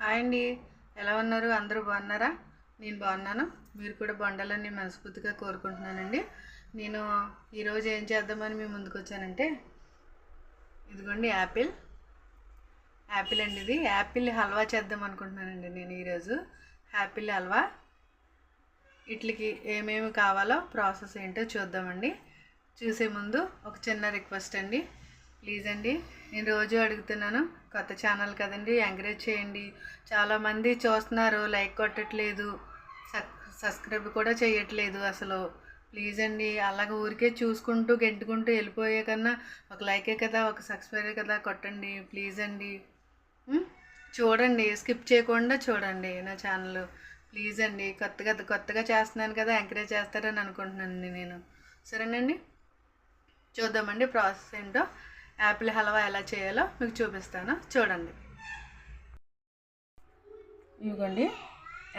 Hi అండి. ఎలా ఉన్నారు? అందరూ బాగున్నారా? నేను బాగున్నాను. మీరు కూడా బాగుండాలని మనస్ఫూర్తిగా కోరుకుంటున్నానండి. నేను ఈరోజు ఏం చేద్దామని మీ ముందుకు వచ్చానంటే ఇదిగోండి యాపిల్. యాపిల్ అండి ఇది. యాపిల్ హల్వా చేద్దాం అనుకుంటున్నానండి నేను ఈరోజు. యాపిల్ హల్వా. ఇట్లకి ఏమేమి కావాలో ప్రాసెస్ ఏంటో చూద్దామండి. చూసే ముందు ఒక చిన్న రిక్వెస్ట్ అండి. ప్లీజ్ అండి. నేను రోజు అడుగుతున్నాను. కొత్త ఛానల్ కదండి. ఎంకరేజ్ చేయండి. చాలామంది చూస్తున్నారు. లైక్ కొట్టట్లేదు. సబ్స్క్రైబ్ కూడా చేయట్లేదు అసలు. ప్లీజ్ అండి. అలాగ ఊరికే చూసుకుంటూ గెంటుకుంటూ వెళ్ళిపోయే కన్నా ఒక లైకే కదా ఒక సబ్స్క్రైబే కదా కొట్టండి. ప్లీజ్ అండి. చూడండి. స్కిప్ చేయకుండా చూడండి నా ఛానల్. ప్లీజ్ అండి. కొత్తగా కొత్తగా చేస్తున్నాను కదా ఎంకరేజ్ చేస్తారని అనుకుంటున్నాను నేను. సరేనండి? చూద్దామండి ప్రాసెస్ ఏంటో. యాపిల్ హల్వా ఎలా చేయాలో మీకు చూపిస్తాను. చూడండి. ఇదిగోండి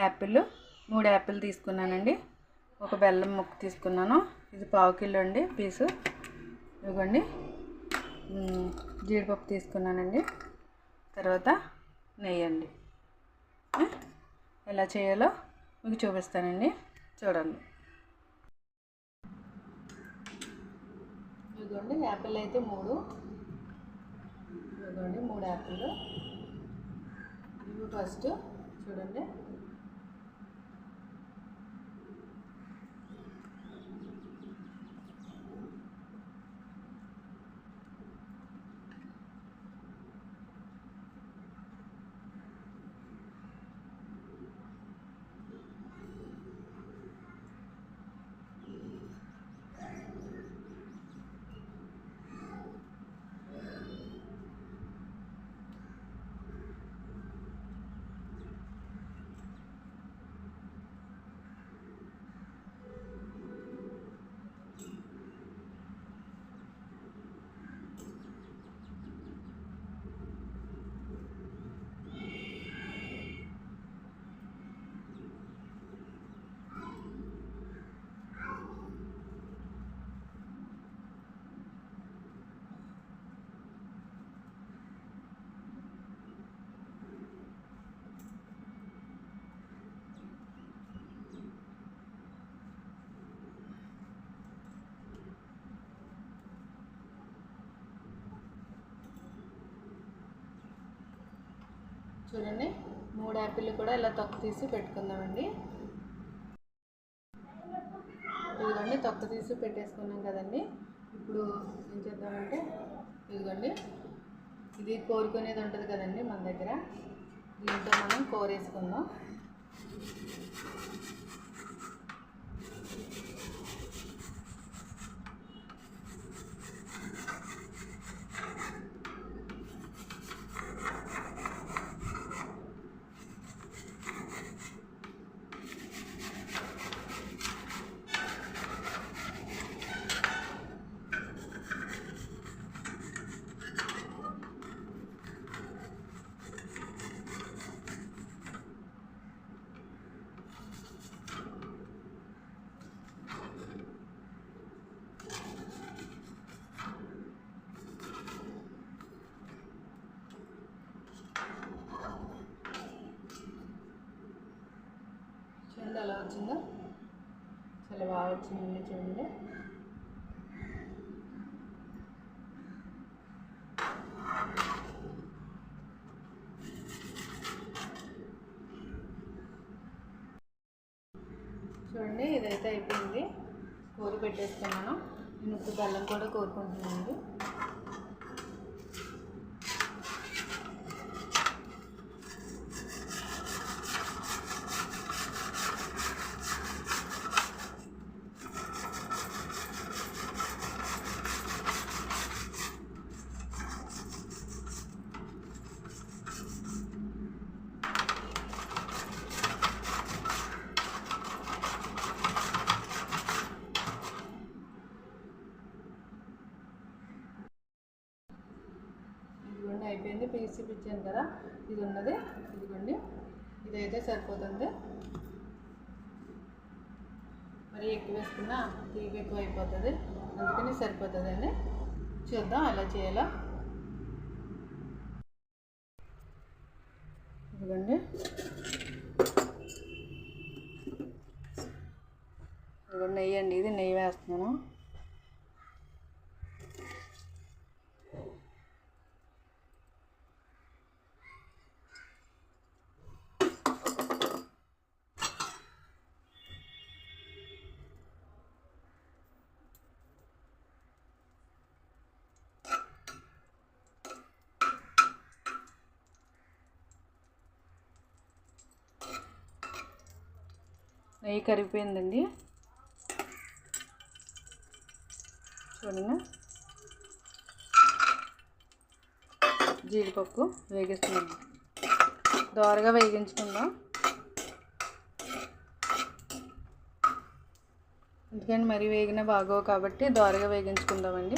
యాపిల్. మూడు యాపిల్ తీసుకున్నానండి. ఒక బెల్లం ముక్క తీసుకున్నాను. ఇది పావు కిలో అండి పీసు. ఇదిగోండి జీడిపప్పు తీసుకున్నానండి. తర్వాత నెయ్యి అండి. ఎలా చేయాలో మీకు చూపిస్తానండి. చూడండి. ఇదిగోండి యాపిల్ అయితే మూడు. ఇదిగోండి మూడు యాపిల్. ఇవి ఫస్ట్ చూడండి. చూడండి. మూడు యాపిల్ కూడా ఇలా తొక్క తీసి పెట్టుకుందామండి. ఇదిగోండి తొక్క తీసి పెట్టేసుకున్నాం కదండి. ఇప్పుడు ఏం చేద్దామంటే ఇదిగోండి. ఇది కోరుకునేది ఉంటుంది కదండి మన దగ్గర. దీంతో మనం కోరేసుకుందాం. చూడండి వచ్చిందో? చాలా బాగా వచ్చిందండి చూడండి. చూడండి ఇదైతే అయిపోయింది. కూర పెట్టేస్తాను నేను ఇప్పుడు బెల్లం కూడా కోరుకుంటున్నాను ఇదిగోండి అయిపోయింది. పీసీపీ ఇచ్చాను కదా ఇది ఉన్నది ఇదిగోండి. ఇదైతే సరిపోతుంది. మరి ఎక్కువ వేసుకున్నా తీపి ఎక్కువ అయిపోతుంది. అందుకని సరిపోతుందండి చూద్దాం ఎలా చేయాలో. ఇదిగోండి. ఇదిగో నెయ్యి అండి ఇది నెయ్యి వేస్తున్నాను. నెయ్యి కరిగిపోయిందండి. చూడండి. జీడిపప్పు వేగిస్తుంది దోరగా వేగించుకుందాం. ఎందుకంటే మరీ వేగిన బాగోవు కాబట్టి దోరగా వేగించుకుందామండి.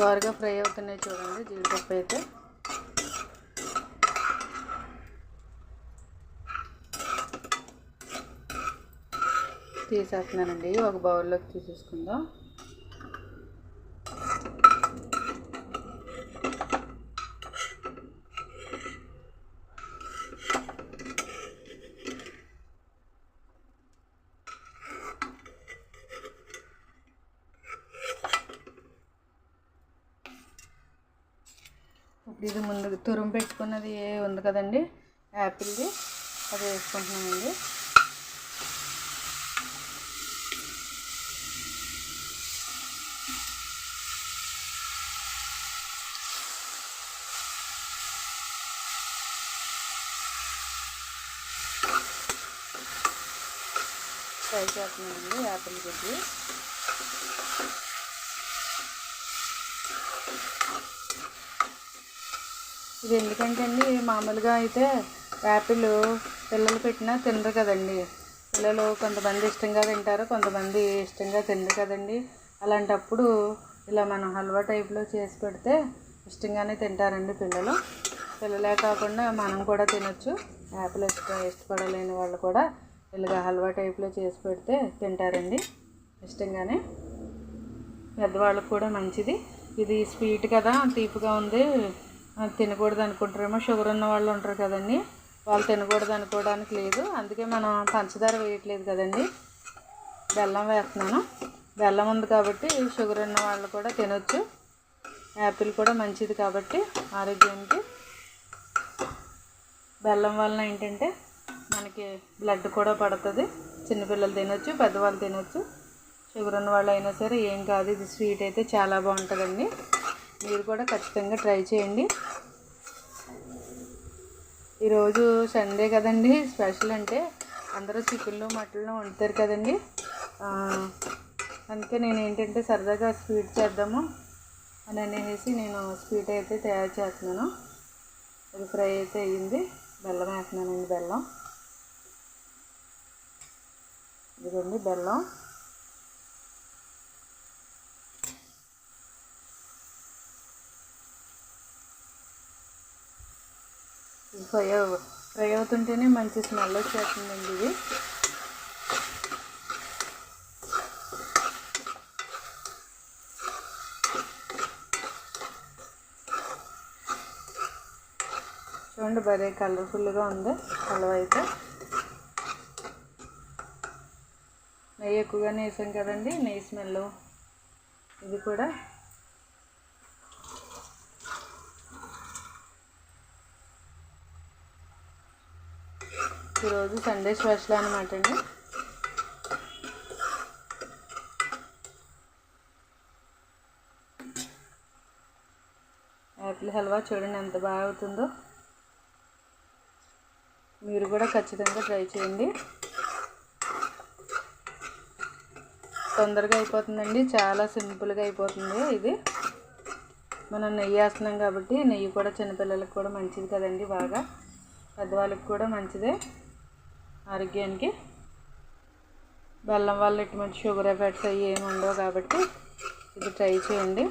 దోరగా ఫ్రై అవుతున్నాయి చూడండి జీడిపప్పు అయితే. తీసేస్తున్నానండి. ఒక బౌల్లోకి తీసేసుకుందాం. ఇది ముందు తురుము పెట్టుకున్నది ఉంది కదండి? యాపిల్ది. అది వేసుకుంటున్నామండి. ఫ్రై చేస్తున్నామండి యాపిల్ గుడ్డి ఇది ఎందుకంటే అండి మామూలుగా అయితే యాపిల్ పిల్లలు పెట్టినా తినరు కదండి. పిల్లలు కొంతమంది ఇష్టంగా తింటారు కొంతమంది ఇష్టంగా తినరు కదండి. అలాంటప్పుడు ఇలా మనం హల్వా టైప్లో చేసి పెడితే ఇష్టంగానే తింటారండి పిల్లలు. పిల్లలే కాకుండా మనం కూడా తినొచ్చు. యాపిల్ ఇష్టం ఇష్టపడలేని వాళ్ళు కూడా ఇలాగ హల్వా టైప్లో చేసి పెడితే తింటారండి ఇష్టంగానే. పెద్దవాళ్ళకి కూడా మంచిది. ఇది స్వీట్ కదా తీపిగా ఉంది. తినకూడదు అనుకుంటారేమో. షుగర్ ఉన్న వాళ్ళు ఉంటారు కదండి. వాళ్ళు తినకూడదు అనుకోవడానికి లేదు. అందుకే మనం పంచదార వేయట్లేదు కదండి. బెల్లం వేస్తున్నాను. బెల్లం ఉంది కాబట్టి షుగర్ ఉన్న వాళ్ళు కూడా తినొచ్చు. యాపిల్ కూడా మంచిది కాబట్టి ఆరోగ్యానికి. బెల్లం వలన ఏంటంటే మనకి బ్లడ్ కూడా పడుతుంది. చిన్నపిల్లలు తినొచ్చు పెద్దవాళ్ళు తినొచ్చు. షుగర్ ఉన్న వాళ్ళు అయినా సరే ఏం కాదు. ఇది స్వీట్ అయితే చాలా బాగుంటుందండి. మీరు కూడా ఖచ్చితంగా ట్రై చేయండి. ఈరోజు సండే కదండి స్పెషల్ అంటే అందరూ చికెన్లు మటన్లు వండుతారు కదండి. అందుకే నేను ఏంటంటే సరదాగా స్వీట్ చేద్దాము అని అనేసి నేను స్వీట్ అయితే తయారు చేస్తున్నాను. ఇది ఫ్రై అయితే అయ్యింది. బెల్లం వేస్తున్నానండి బెల్లం. ఇదిగోండి బెల్లం. ఫ్రై అవ- ఫ్రై అవుతుంటేనే మంచి స్మెల్ వచ్చేస్తుందండి ఇది. చూడండి భలే కలర్ఫుల్గా ఉంది హల్వా అయితే. నెయ్యి ఎక్కువగానే వేసాం కదండి నెయ్యి స్మెల్ ఇది కూడా ఈరోజు సండే స్పెషల్ అనమాట అండి. యాపిల్ హల్వా చూడండి ఎంత బాగా అవుతుందో. మీరు కూడా ఖచ్చితంగా ట్రై చేయండి. తొందరగా అయిపోతుందండి. చాలా సింపుల్గా అయిపోతుంది ఇది. మనం నెయ్యి వేస్తున్నాం కాబట్టి నెయ్యి కూడా చిన్నపిల్లలకు కూడా మంచిది కదండి బాగా. పెద్దవాళ్ళకి కూడా మంచిదే. ఆరోగ్యానికి బెల్లం వల్ల ఎటువంటి షుగర్ ఎఫెక్ట్స్ అవి ఏమి ఉండవు కాబట్టి ఇది ట్రై చేయండి.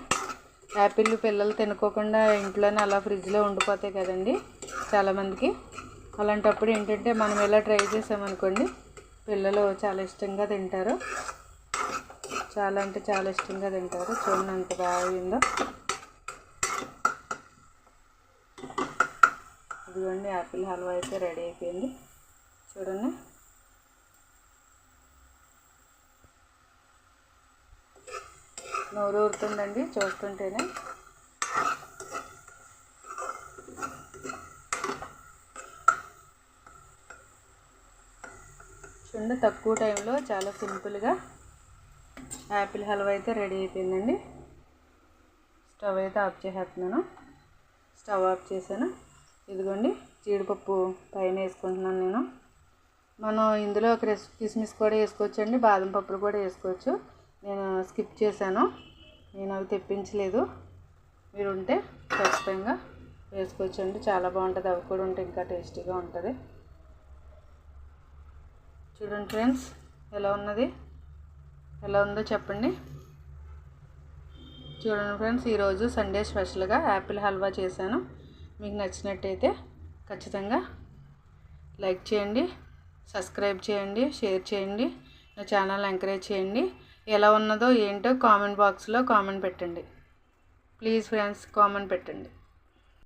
యాపిల్ పిల్లలు తినుకోకుండా ఇంట్లోనే అలా ఫ్రిడ్జ్లో ఉండిపోతాయి కదండి చాలామందికి. అలాంటప్పుడు ఏంటంటే మనం ఇలా ట్రై చేసామనుకోండి పిల్లలు చాలా ఇష్టంగా తింటారు. చాలా అంటే చాలా ఇష్టంగా తింటారు. చూడండి అంత బాగా ఇదిగోండి యాపిల్ హల్వా అయితే రెడీ అయిపోయింది. చూడండి. నోరు ఊరుతుందండి చూస్తుంటేనే. చూడండి తక్కువ టైంలో చాలా సింపుల్గా యాపిల్ హల్వా అయితే రెడీ అయిపోయిందండి. స్టవ్ అయితే ఆఫ్ చేసేస్తున్నాను. స్టవ్ ఆఫ్ చేశాను. ఇదిగోండి జీడిపప్పు పైన వేసుకుంటున్నాను నేను. మనం ఇందులో క్రిస్ కిస్మిస్ కూడా వేసుకోవచ్చండి బాదం పప్పులు కూడా వేసుకోవచ్చు. నేను స్కిప్ చేశాను నేను అవి తెప్పించలేదు. మీరు ఉంటే ఖచ్చితంగా వేసుకోవచ్చండి చాలా బాగుంటుంది అవి కూడా ఉంటే ఇంకా టేస్టీగా ఉంటుంది. చూడండి ఫ్రెండ్స్ ఎలా ఉన్నది? ఎలా ఉందో చెప్పండి. చూడండి ఫ్రెండ్స్ ఈరోజు సండే స్పెషల్గా యాపిల్ హల్వా చేశాను. మీకు నచ్చినట్టయితే ఖచ్చితంగా లైక్ చేయండి. సబ్స్క్రైబ్ చేయండి షేర్ చేయండి నా ఛానల్ ఎంకరేజ్ చేయండి. ఎలా ఉన్నదో ఏంటో కామెంట్ బాక్స్లో కామెంట్ పెట్టండి. ప్లీజ్ ఫ్రెండ్స్ కామెంట్ పెట్టండి.